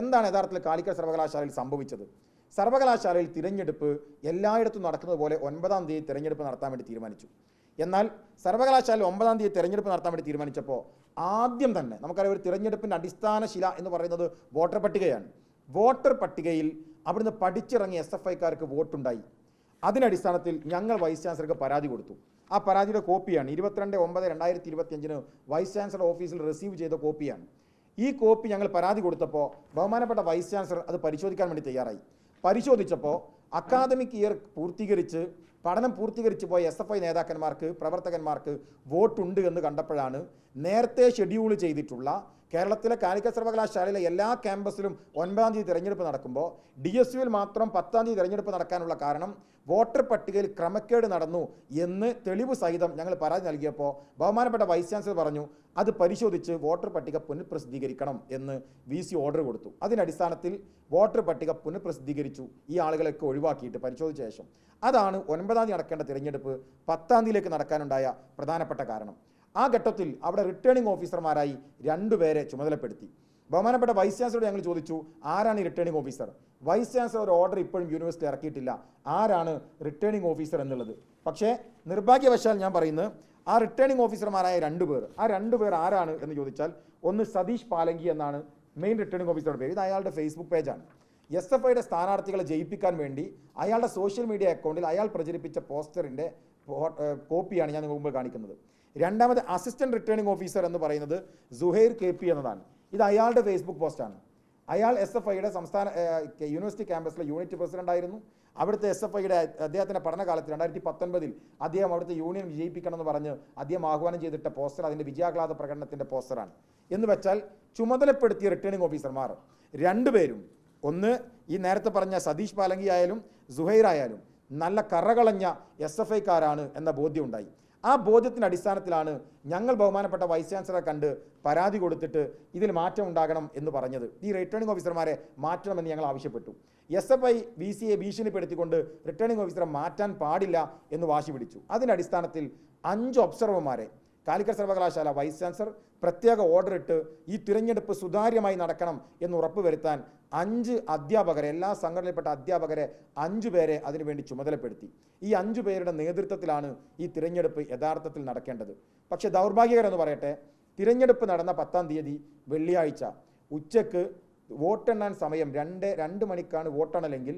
എന്താണ് യഥാർത്ഥത്തിൽ കാലിക്കറ്റ് സർവകലാശാലയിൽ സംഭവിച്ചത്? സർവകലാശാലയിൽ തിരഞ്ഞെടുപ്പ് എല്ലായിടത്തും നടക്കുന്നത് പോലെ ഒൻപതാം തീയതി തിരഞ്ഞെടുപ്പ് നടത്താൻ വേണ്ടി തീരുമാനിച്ചു. എന്നാൽ സർവകലാശാല ഒമ്പതാം തീയതി തിരഞ്ഞെടുപ്പ് നടത്താൻ വേണ്ടി തീരുമാനിച്ചപ്പോൾ ആദ്യം തന്നെ നമുക്കറിയാം ഒരു തിരഞ്ഞെടുപ്പിന്റെ അടിസ്ഥാന ശില എന്ന് പറയുന്നത് വോട്ടർ പട്ടികയാണ്. വോട്ടർ പട്ടികയിൽ അവിടുന്ന് പഠിച്ചിറങ്ങിയ എസ് എഫ് ഐക്കാർക്ക് വോട്ടുണ്ടായി. അതിനടിസ്ഥാനത്തിൽ ഞങ്ങൾ വൈസ് ചാൻസലർക്ക് പരാതി കൊടുത്തു. ആ പരാതിയുടെ കോപ്പിയാണ് ഇരുപത്തിരണ്ട് ഒമ്പത് രണ്ടായിരത്തി ഇരുപത്തിയഞ്ചിന് വൈസ് ചാൻസലർ ഓഫീസിൽ റിസീവ് ചെയ്ത കോപ്പിയാണ്. ഈ കോപ്പി ഞങ്ങൾ പരാതി കൊടുത്തപ്പോൾ ബഹുമാനപ്പെട്ട വൈസ് ചാൻസലർ അത് പരിശോധിക്കാൻ വേണ്ടി തയ്യാറായി. പരിശോധിച്ചപ്പോൾ അക്കാദമിക് ഇയർ പൂർത്തീകരിച്ച് പഠനം പൂർത്തീകരിച്ച് പോയ എസ് എഫ് ഐ നേതാക്കന്മാർക്ക് പ്രവർത്തകന്മാർക്ക് വോട്ടുണ്ട് എന്ന് കണ്ടപ്പോഴാണ് നേരത്തെ ഷെഡ്യൂൾ ചെയ്തിട്ടുള്ള കേരളത്തിലെ കാലിക്കറ്റ് സർവകലാശാലയിലെ എല്ലാ ക്യാമ്പസിലും ഒൻപതാം തീയതി തിരഞ്ഞെടുപ്പ് നടക്കുമ്പോൾ ഡി എസ് യുവിൽ മാത്രം പത്താം തീയതി തിരഞ്ഞെടുപ്പ് നടക്കാനുള്ള കാരണം വോട്ടർ പട്ടികയിൽ ക്രമക്കേട് നടന്നു എന്ന് തെളിവ് സഹിതം ഞങ്ങൾ പരാതി നൽകിയപ്പോൾ ബഹുമാനപ്പെട്ട വൈസ് ചാൻസലർ പറഞ്ഞു അത് പരിശോധിച്ച് വോട്ടർ പട്ടിക പുനഃപ്രസിദ്ധീകരിക്കണം എന്ന് വി സി ഓർഡർ കൊടുത്തു. അതിനടിസ്ഥാനത്തിൽ വോട്ടർ പട്ടിക പുനഃപ്രസിദ്ധീകരിച്ചു. ഈ ആളുകളൊക്കെ ഒഴിവാക്കിയിട്ട് പരിശോധിച്ച ശേഷം. അതാണ് ഒൻപതാം തീയതി നടക്കേണ്ട തിരഞ്ഞെടുപ്പ് പത്താം തീയതിയിലേക്ക് നടക്കാനുണ്ടായ പ്രധാനപ്പെട്ട കാരണം. ആ ഘട്ടത്തിൽ അവിടെ റിട്ടേണിംഗ് ഓഫീസർമാരായി രണ്ടുപേരെ ചുമതലപ്പെടുത്തി. ബഹുമാനപ്പെട്ട വൈസ് ചാൻസലറോട് ഞങ്ങൾ ചോദിച്ചു ആരാണ് ഈ returning officer vice chancellor order ഇപ്പോഴും യൂണിവേഴ്സിറ്റി ഇറക്കിയിട്ടില്ല. ആരാണ് റിട്ടേണിംഗ് ഓഫീസർ എന്നുള്ളത്? പക്ഷേ നിർഭാഗ്യവശാൽ ഞാൻ പറയുന്നത് ആ റിട്ടേണിംഗ് ഓഫീസർമാരായ രണ്ടുപേർ ആ രണ്ടുപേർ ആരാണ് എന്ന് ചോദിച്ചാൽ ഒന്ന് സതീഷ് പാലങ്കി എന്നാണ് മെയിൻ റിട്ടേണിംഗ് ഓഫീസറുടെ പേര്. ഇത് അയാളുടെ ഫേസ്ബുക്ക് പേജാണ് എസ് എഫ് ഐയുടെ സ്ഥാനാർത്ഥികളെ ജയിപ്പിക്കാൻ വേണ്ടി അയാളുടെ സോഷ്യൽ മീഡിയ അക്കൗണ്ടിൽ അയാൾ പ്രചരിപ്പിച്ച പോസ്റ്ററിന്റെ കോപ്പിയാണ് ഞാൻ മുമ്പ് കാണിക്കുന്നത്. രണ്ടാമത് അസിസ്റ്റന്റ് റിട്ടേണിംഗ് ഓഫീസർ എന്ന് പറയുന്നത് സുഹൈർ കെ പി എന്നതാണ്. ഇത് അയാളുടെ ഫേസ്ബുക്ക് പോസ്റ്റാണ് അയാൾ എസ് എഫ് ഐയുടെ സംസ്ഥാന യൂണിവേഴ്സിറ്റി ക്യാമ്പസിലെ യൂണിറ്റ് പ്രസിഡന്റ് ആയിരുന്നു. അവിടുത്തെ എസ് എഫ് ഐയുടെ അദ്ദേഹത്തിന്റെ പഠനകാലത്ത് രണ്ടായിരത്തി പത്തൊൻപതിൽ അദ്ദേഹം അവിടുത്തെ യൂണിയൻ വിജയിപ്പിക്കണമെന്ന് പറഞ്ഞ് അദ്ദേഹം ആഹ്വാനം ചെയ്തിട്ട പോസ്റ്റർ അതിന്റെ വിജയാഹ്ലാദ പ്രകടനത്തിന്റെ പോസ്റ്ററാണ് എന്ന് വെച്ചാൽ ചുമതലപ്പെടുത്തിയ റിട്ടേണിംഗ് ഓഫീസർമാർ രണ്ടുപേരും ഒന്ന് ഈ നേരത്തെ പറഞ്ഞ സതീഷ് പാലങ്കി ആയാലും സുഹൈർ ആയാലും നല്ല കറകളഞ്ഞ എസ് എഫ് ഐക്കാരാണ് എന്ന ബോധ്യം ഉണ്ടായി. ആ ബോധ്യത്തിന്റെ അടിസ്ഥാനത്തിലാണ് ഞങ്ങൾ ബഹുമാനപ്പെട്ട വൈസ് ചാൻസലറെ കണ്ട് പരാതി കൊടുത്തിട്ട് ഇതിൽ മാറ്റം ഉണ്ടാകണം എന്ന് പറഞ്ഞത്. ഈ റിട്ടേണിംഗ് ഓഫീസർമാരെ മാറ്റണമെന്ന് ഞങ്ങൾ ആവശ്യപ്പെട്ടു. എസ് എഫ് ഐ വി സിയെ ഭീഷണിപ്പെടുത്തിക്കൊണ്ട് റിട്ടേണിംഗ് ഓഫീസറെ മാറ്റാൻ പാടില്ല എന്ന് വാശി പിടിച്ചു. അതിന്റെ അടിസ്ഥാനത്തിൽ അഞ്ച് ഒബ്സർവർമാരെ കാലിക്കറ്റ് സർവകലാശാല വൈസ് ചാൻസലർ പ്രത്യേക ഓർഡർ ഇട്ട് ഈ തിരഞ്ഞെടുപ്പ് സുതാര്യമായി നടക്കണം എന്ന് ഉറപ്പുവരുത്താൻ അഞ്ച് അധ്യാപകരെ എല്ലാ സംഘടനയിൽപ്പെട്ട അധ്യാപകരെ അഞ്ചു പേരെ അതിനുവേണ്ടി ചുമതലപ്പെടുത്തി. ഈ അഞ്ചു പേരുടെ നേതൃത്വത്തിലാണ് ഈ തിരഞ്ഞെടുപ്പ് യഥാർത്ഥത്തിൽ നടക്കേണ്ടത്. പക്ഷേ ദൗർഭാഗ്യകരം എന്ന് പറയട്ടെ തിരഞ്ഞെടുപ്പ് നടന്ന പത്താം തീയതി വെള്ളിയാഴ്ച. ഉച്ചയ്ക്ക് വോട്ടെണ്ണാൻ സമയം രണ്ട് രണ്ട് മണിക്കാണ് വോട്ടെണ്ണലെങ്കിൽ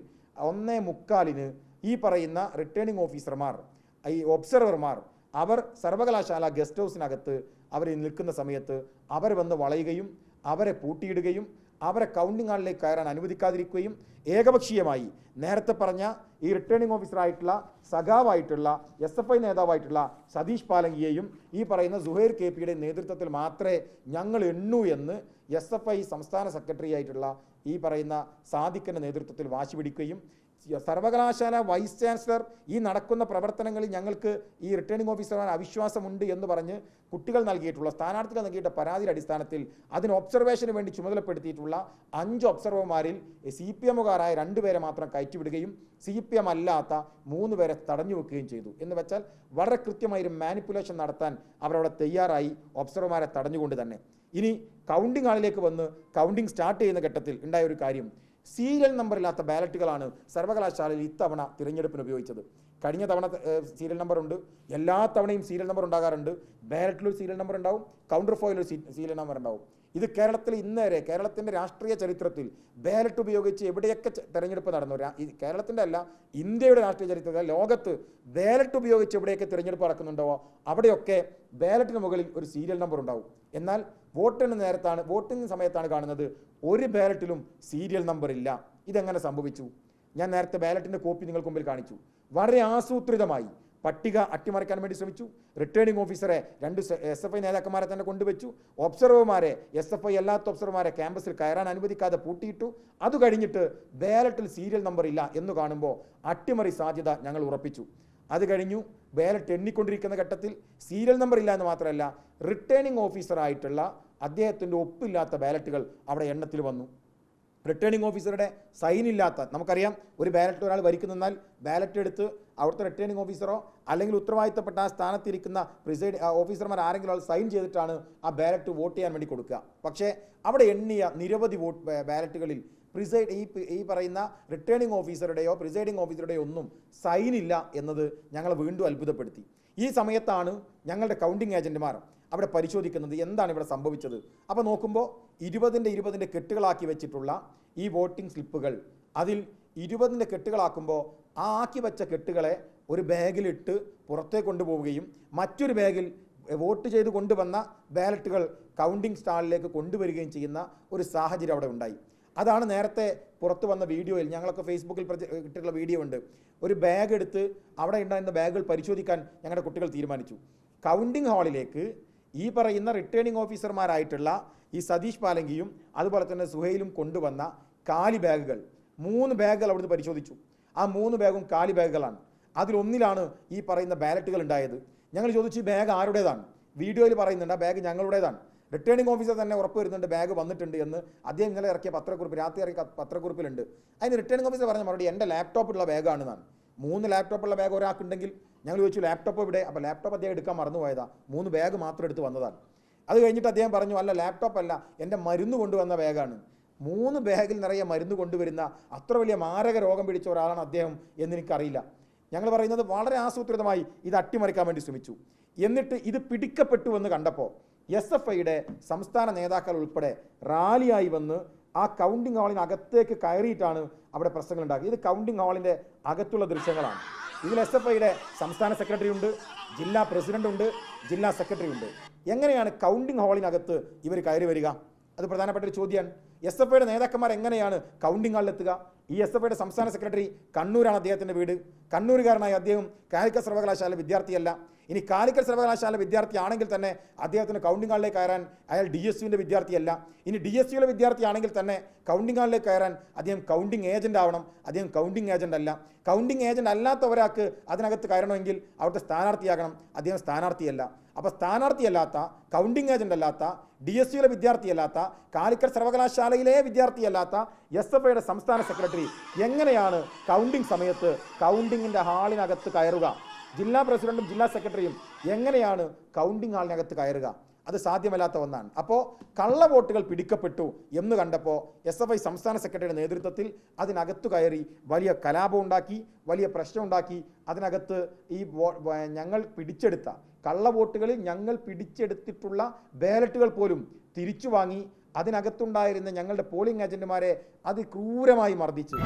ഒന്നേ മുക്കാലിന് ഈ പറയുന്ന റിട്ടേണിംഗ് ഓഫീസർമാർ ഈ ഒബ്സർവർമാർ അവർ സർവകലാശാല ഗസ്റ്റ് ഹൗസിനകത്ത് അവർ നിൽക്കുന്ന സമയത്ത് അവർ വന്ന് വളയുകയും അവരെ പൂട്ടിയിടുകയും അവരെ കൗണ്ടിംഗ് ഹാളിലേക്ക് കയറാൻ അനുവദിക്കാതിരിക്കുകയും ഏകപക്ഷീയമായി നേരത്തെ പറഞ്ഞ ഈ റിട്ടേണിംഗ് ഓഫീസറായിട്ടുള്ള സഖാവായിട്ടുള്ള എസ് എഫ് ഐ നേതാവായിട്ടുള്ള സതീഷ് പാലങ്കിയെയും ഈ പറയുന്ന സുഹൈർ കെ പിയുടെ നേതൃത്വത്തിൽ മാത്രമേ ഞങ്ങൾ എണ്ണൂ എന്ന് എസ് എഫ് ഐ സംസ്ഥാന സെക്രട്ടറി ആയിട്ടുള്ള ഈ പറയുന്ന സാദിഖിന്റെ നേതൃത്വത്തിൽ വാശി പിടിക്കുകയും സർവകലാശാല വൈസ് ചാൻസലർ ഈ നടക്കുന്ന പ്രവർത്തനങ്ങളിൽ ഞങ്ങൾക്ക് ഈ റിട്ടേണിംഗ് ഓഫീസർമാർ അവിശ്വാസമുണ്ട് എന്ന് പറഞ്ഞ് കുട്ടികൾ നൽകിയിട്ടുള്ള സ്ഥാനാർത്ഥികൾ നൽകിയിട്ട പരാതിയുടെ അടിസ്ഥാനത്തിൽ അതിന് ഒബ്സർവേഷന് വേണ്ടി ചുമതലപ്പെടുത്തിയിട്ടുള്ള അഞ്ച് ഒബ്സർവർമാരിൽ സി പി എമ്മുകാരായ രണ്ടുപേരെ മാത്രം കയറ്റിവിടുകയും സി പി എം അല്ലാത്ത മൂന്ന് പേരെ തടഞ്ഞു വെക്കുകയും ചെയ്തു. എന്ന് വെച്ചാൽ വളരെ കൃത്യമായി ഒരു മാനിപ്പുലേഷൻ നടത്താൻ അവരവിടെ തയ്യാറായി ഒബ്സർവർമാരെ തടഞ്ഞുകൊണ്ട് തന്നെ. ഇനി കൗണ്ടിംഗ് ആളിലേക്ക് വന്ന് കൗണ്ടിംഗ് സ്റ്റാർട്ട് ചെയ്യുന്ന ഘട്ടത്തിൽ ഉണ്ടായ ഒരു കാര്യം. സീരിയൽ നമ്പറില്ലാത്ത ബാലറ്റുകളാണ് സർവകലാശാലയിൽ ഇത്തവണ തിരഞ്ഞെടുപ്പിന് ഉപയോഗിച്ചത്. കഴിഞ്ഞ തവണ സീരിയൽ നമ്പർ ഉണ്ട്. എല്ലാ തവണയും സീരിയൽ നമ്പർ ഉണ്ടാകാറുണ്ട്. ബാലറ്റിലൊരു സീരിയൽ നമ്പർ ഉണ്ടാവും. കൗണ്ടർ ഫോയിലൊരു സീരിയൽ നമ്പർ ഉണ്ടാവും. ഇത് കേരളത്തിൽ ഇന്ന് വരെ കേരളത്തിന്റെ രാഷ്ട്രീയ ചരിത്രത്തിൽ ബാലറ്റ് ഉപയോഗിച്ച് എവിടെയൊക്കെ തിരഞ്ഞെടുപ്പ് നടന്നു. കേരളത്തിന്റെ അല്ല ഇന്ത്യയുടെ രാഷ്ട്രീയ ചരിത്രത്തിൽ ലോകത്ത് ബാലറ്റ് ഉപയോഗിച്ച് എവിടെയൊക്കെ തിരഞ്ഞെടുപ്പ് നടക്കുന്നുണ്ടോ അവിടെയൊക്കെ ബാലറ്റിന് മുകളിൽ ഒരു സീരിയൽ നമ്പർ ഉണ്ടാവും. എന്നാൽ വോട്ടിന് നേരത്താണ് വോട്ടിംഗ് സമയത്താണ് കാണുന്നത് ഒരു ബാലറ്റിലും സീരിയൽ നമ്പർ ഇല്ല. ഇതെങ്ങനെ സംഭവിച്ചു? ഞാൻ നേരത്തെ ബാലറ്റിന്റെ കോപ്പി നിങ്ങൾക്ക് മുമ്പിൽ കാണിച്ചു. വളരെ ആസൂത്രിതമായി പട്ടിക അട്ടിമറിക്കാൻ വേണ്ടി ശ്രമിച്ചു. റിട്ടേണിംഗ് ഓഫീസറെ രണ്ട് എസ് എഫ് ഐ നേതാക്കന്മാരെ തന്നെ കൊണ്ടുവച്ചു. ഒബ്സർവർമാരെ എസ് എഫ് ഐ അല്ലാത്ത ഒബ്സർവർമാരെ ക്യാമ്പസിൽ കയറാൻ അനുവദിക്കാതെ പൂട്ടിയിട്ടു. അത് കഴിഞ്ഞിട്ട് ബാലറ്റിൽ സീരിയൽ നമ്പർ ഇല്ല എന്ന് കാണുമ്പോൾ അട്ടിമറി സാധ്യത ഞങ്ങൾ ഉറപ്പിച്ചു. അത് കഴിഞ്ഞു ബാലറ്റ് എണ്ണിക്കൊണ്ടിരിക്കുന്ന ഘട്ടത്തിൽ സീരിയൽ നമ്പർ ഇല്ല എന്ന് മാത്രമല്ല റിട്ടേണിംഗ് ഓഫീസറായിട്ടുള്ള അദ്ദേഹത്തിന്റെ ഒപ്പില്ലാത്ത ബാലറ്റുകൾ അവിടെ എണ്ണത്തിൽ വന്നു. റിട്ടേണിംഗ് ഓഫീസറുടെ സൈൻ ഇല്ലാത്ത നമുക്കറിയാം ഒരു ബാലറ്റ് ഒരാൾ ഭരിക്കുന്നാൽ ബാലറ്റ് എടുത്ത് അവിടുത്തെ റിട്ടേണിംഗ് ഓഫീസറോ അല്ലെങ്കിൽ ഉത്തരവാദിത്തപ്പെട്ട ആ സ്ഥാനത്തിരിക്കുന്ന പ്രിസൈഡ് ഓഫീസർമാർ ആരെങ്കിലും ആൾ സൈൻ ചെയ്തിട്ടാണ് ആ ബാലറ്റ് വോട്ട് ചെയ്യാൻ വേണ്ടി കൊടുക്കുക. പക്ഷേ അവിടെ എണ്ണിയ നിരവധി വോട്ട് ബാലറ്റുകളിൽ പ്രിസൈഡ് ഈ ഈ പറയുന്ന റിട്ടേണിംഗ് ഓഫീസറുടെയോ പ്രിസൈഡിംഗ് ഓഫീസറുടെയോ ഒന്നും സൈൻ ഇല്ല എന്നത് ഞങ്ങൾ വീണ്ടും അത്ഭുതപ്പെടുത്തി. ഈ സമയത്താണ് ഞങ്ങളുടെ കൗണ്ടിങ് ഏജന്റുമാർ അവിടെ പരിശോധിക്കുന്നത് എന്താണ് ഇവിടെ സംഭവിച്ചത്. അപ്പോൾ നോക്കുമ്പോൾ ഇരുപതിന്റെ ഇരുപതിന്റെ കെട്ടുകളാക്കി വെച്ചിട്ടുള്ള ഈ വോട്ടിംഗ് സ്ലിപ്പുകൾ അതിൽ ഇരുപതിന്റെ കെട്ടുകളാക്കുമ്പോൾ ആ ആക്കി വെച്ച കെട്ടുകളെ ഒരു ബാഗിലിട്ട് പുറത്തേക്ക് കൊണ്ടുപോവുകയും മറ്റൊരു ബാഗിൽ വോട്ട് ചെയ്ത് കൊണ്ടുവന്ന ബാലറ്റുകൾ കൗണ്ടിംഗ് സ്റ്റാളിലേക്ക് കൊണ്ടുവരികയും ചെയ്യുന്ന ഒരു സാഹചര്യം അവിടെ ഉണ്ടായി. അതാണ് നേരത്തെ പുറത്തു വന്ന വീഡിയോയിൽ ഞങ്ങളൊക്കെ ഫേസ്ബുക്കിൽ ഇട്ടിട്ടുള്ള വീഡിയോ ഉണ്ട്. ഒരു ബാഗ് എടുത്ത് അവിടെ ഉണ്ടായിരുന്ന ബാഗുകൾ പരിശോധിക്കാൻ ഞങ്ങളുടെ കുട്ടികൾ തീരുമാനിച്ചു. കൗണ്ടിംഗ് ഹാളിലേക്ക് ഈ പറയുന്ന റിട്ടേണിംഗ് ഓഫീസർമാരായിട്ടുള്ള ഈ സതീഷ് പാലങ്കിയും അതുപോലെ തന്നെ സുഹൈലും കൊണ്ടുവന്ന കാലി ബാഗുകൾ മൂന്ന് ബാഗുകൾ അവിടുന്ന് പരിശോധിച്ചു. ആ മൂന്ന് ബാഗും കാലി ബാഗുകളാണ് അതിലൊന്നിലാണ് ഈ പറയുന്ന ബാലറ്റുകൾ ഉണ്ടായത്. ഞങ്ങൾ ചോദിച്ചു ഈ ബാഗ് ആരുടേതാണ്? വീഡിയോയിൽ പറയുന്നുണ്ട് ആ ബാഗ് ഞങ്ങളുടേതാണ്. റിട്ടേണിംഗ് ഓഫീസർ തന്നെ ഉറപ്പ് വരുന്നുണ്ട് ബാഗ് വന്നിട്ടുണ്ട് എന്ന്. അദ്ദേഹം ഇന്നലെ ഇറക്കിയ പത്രക്കുറിപ്പ് രാത്രി ഇറക്കിയ പത്രക്കുറിപ്പിലുണ്ട്. അതിന് റിട്ടേണിംഗ് ഓഫീസർ പറഞ്ഞ മറുപടി എന്റെ ലാപ്ടോപ്പുള്ള ബാഗാണെന്നാണ് മൂന്ന് ലാപ്ടോപ്പുള്ള ബാഗ് ഒരാൾക്കുണ്ടെങ്കിൽ ഞങ്ങൾ ചോദിച്ചു ലാപ്ടോപ്പ് ഇവിടെ അപ്പോൾ ലാപ്ടോപ്പ് അദ്ദേഹം എടുക്കാൻ മറന്നുപോയതാ. മൂന്ന് ബാഗ് മാത്രം എടുത്ത് വന്നതാണ്. അത് കഴിഞ്ഞിട്ട് അദ്ദേഹം പറഞ്ഞു അല്ല ലാപ്ടോപ്പ് അല്ല എന്റെ മരുന്ന് കൊണ്ടുവന്ന ബാഗാണ് മൂന്ന് ബാഗിൽ നിറയെ മരുന്ന് കൊണ്ടുവരുന്ന അത്ര വലിയ മാരക രോഗം പിടിച്ച ഒരാളാണ് അദ്ദേഹം എന്നെനിക്കറിയില്ല ഞങ്ങൾ പറയുന്നത് വളരെ ആസൂത്രിതമായി ഇത് അട്ടിമറിക്കാൻ വേണ്ടി ശ്രമിച്ചു. എന്നിട്ട് ഇത് പിടിക്കപ്പെട്ടു എന്ന് കണ്ടപ്പോൾ എസ് എഫ് ഐയുടെ സംസ്ഥാന നേതാക്കൾ ഉൾപ്പെടെ റാലിയായി വന്ന് ആ കൗണ്ടിംഗ് ഹാളിനകത്തേക്ക് കയറിയിട്ടാണ് അവിടെ പ്രശ്നങ്ങൾ ഉണ്ടാക്കിയത് ഇത് കൗണ്ടിംഗ് ഹാളിന്റെ അകത്തുള്ള ദൃശ്യങ്ങളാണ്. ഇതിൽ എസ് എഫ് ഐയുടെ സംസ്ഥാന സെക്രട്ടറി ഉണ്ട് ജില്ലാ പ്രസിഡന്റ് ഉണ്ട് ജില്ലാ സെക്രട്ടറി ഉണ്ട്. എങ്ങനെയാണ് കൗണ്ടിംഗ് ഹാളിനകത്ത് ഇവർ കയറി വരിക? അത് പ്രധാനപ്പെട്ട ഒരു ചോദ്യമാണ്. എസ് എഫ് ഐയുടെ നേതാക്കന്മാർ എങ്ങനെയാണ് കൗണ്ടിംഗ് ഹാളിലെത്തുക ഈ എസ് എഫ് ഐയുടെ സംസ്ഥാന സെക്രട്ടറി കണ്ണൂരാണ് അദ്ദേഹത്തിന്റെ വീട്. കണ്ണൂരുകാരനായ അദ്ദേഹം കാലിക്കറ്റ് സർവകലാശാല വിദ്യാർത്ഥിയല്ല. ഇനി കാലിക്കറ്റ് സർവകലാശാല വിദ്യാർത്ഥിയാണെങ്കിൽ തന്നെ അദ്ദേഹത്തിന് കൗണ്ടിംഗ് ഹാളിലേക്ക് കയറാൻ അയാൾ ഡി എസ് യുവിന്റെ വിദ്യാർത്ഥിയല്ല. ഇനി ഡി എസ് യുവിലെ വിദ്യാർത്ഥിയാണെങ്കിൽ തന്നെ കൗണ്ടിംഗ് ഹാളിലേക്ക് കയറാൻ അദ്ദേഹം കൗണ്ടിംഗ് ഏജന്റ് ആവണം. അദ്ദേഹം കൗണ്ടിംഗ് ഏജന്റ് അല്ല. കൗണ്ടിംഗ് ഏജന്റ് അല്ലാത്ത ഒരാൾക്ക് അതിനകത്ത് കയറണമെങ്കിൽ അവിടുത്തെ സ്ഥാനാർത്ഥിയാകണം. അദ്ദേഹം സ്ഥാനാർത്ഥിയല്ല. അപ്പോൾ സ്ഥാനാർത്ഥിയല്ലാത്ത കൗണ്ടിംഗ് ഏജന്റ് അല്ലാത്ത ഡി എസ് യുവിലെ വിദ്യാർത്ഥിയല്ലാത്ത കാലിക്കറ്റ് സർവകലാശാലയിലെ വിദ്യാർത്ഥിയല്ലാത്ത എസ് എഫ് ഐയുടെ സംസ്ഥാന സെക്രട്ടറി എങ്ങനെയാണ് കൗണ്ടിംഗ് സമയത്ത് കൗണ്ടിങ്ങിന്റെ ഹാളിനകത്ത് കയറുക? ജില്ലാ പ്രസിഡന്റും ജില്ലാ സെക്രട്ടറിയും എങ്ങനെയാണ് കൗണ്ടിംഗ് ഹാളിനകത്ത് കയറുക? അത് സാധ്യമല്ലാത്ത ഒന്നാണ്. അപ്പോൾ കള്ള വോട്ടുകൾ പിടിക്കപ്പെട്ടു എന്ന് കണ്ടപ്പോൾ എസ് എഫ് ഐ സംസ്ഥാന സെക്രട്ടറിയുടെ നേതൃത്വത്തിൽ അതിനകത്തു കയറി വലിയ കലാപം ഉണ്ടാക്കി വലിയ പ്രശ്നം ഉണ്ടാക്കി അതിനകത്ത് ഈ ഞങ്ങൾ പിടിച്ചെടുത്ത കള്ള വോട്ടുകളിൽ ഞങ്ങൾ പിടിച്ചെടുത്തിട്ടുള്ള ബാലറ്റുകൾ പോലും തിരിച്ചു വാങ്ങി അതിനകത്തുണ്ടായിരുന്ന ഞങ്ങളുടെ പോളിംഗ് ഏജന്റുമാരെ അതിക്രൂരമായി മർദ്ദിച്ചു.